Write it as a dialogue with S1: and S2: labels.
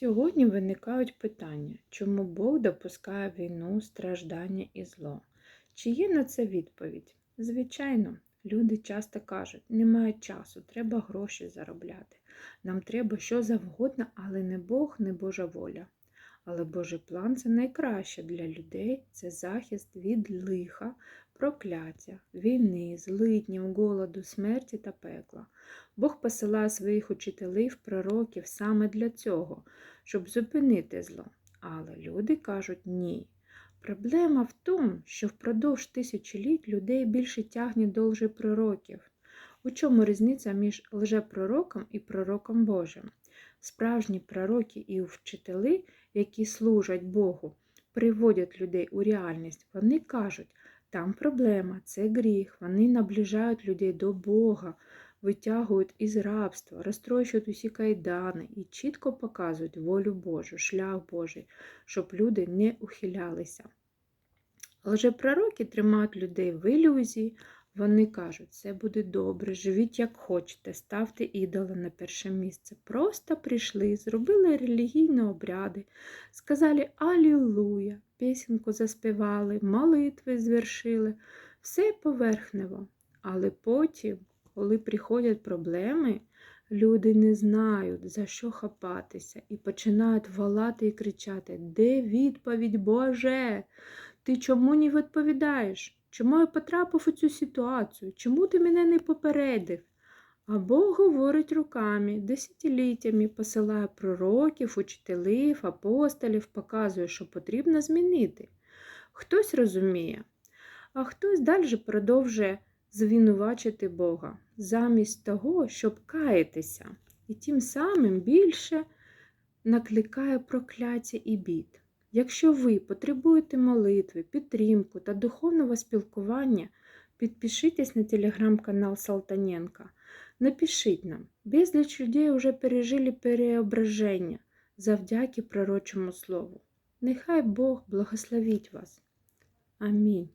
S1: Сьогодні виникають питання, чому Бог допускає війну, страждання і зло? Чи є на це відповідь? Звичайно, люди часто кажуть, немає часу, треба гроші заробляти. Нам треба що завгодно, але не Бог, не Божа воля. Але Божий план це найкраще для людей це захист від лиха, прокляття, війни, злиднів, голоду, смерті та пекла. Бог посилає своїх учителів, пророків саме для цього, щоб зупинити зло. Але люди кажуть ні. Проблема в тому, що впродовж тисячоліть людей більше тягне до лжепророків. У чому різниця між лжепророком і пророком Божим? Справжні пророки і вчителі, які служать Богу, приводять людей у реальність. Вони кажуть, там проблема, це гріх. Вони наближають людей до Бога, витягують із рабства, розтрощують усі кайдани і чітко показують волю Божу, шлях Божий, щоб люди не ухилялися. Лжепророки тримають людей в ілюзії, вони кажуть, це буде добре, живіть як хочете, ставте ідола на перше місце. Просто прийшли, зробили релігійні обряди, сказали Алілуя, пісеньку заспівали, молитви звершили, все поверхнево. Але потім, коли приходять проблеми, люди не знають, за що хапатися, і починають волати і кричати: Де відповідь, Боже? Ти чому не відповідаєш? Чому я потрапив у цю ситуацію? Чому ти мене не попередив? А Бог говорить руками, десятиліттями посилає пророків, учителів, апостолів, показує, що потрібно змінити. Хтось розуміє, а хтось далі продовжує звинувачити Бога, замість того, щоб каятися, і тим самим більше накликає прокляття і бід. Якщо ви потребуєте молитви, підтримку та духовного спілкування, підпишитесь на телеграм-канал Салтаненка. Напишіть нам, безліч людей вже пережили переображення завдяки пророчому слову. Нехай Бог благословить вас. Амінь.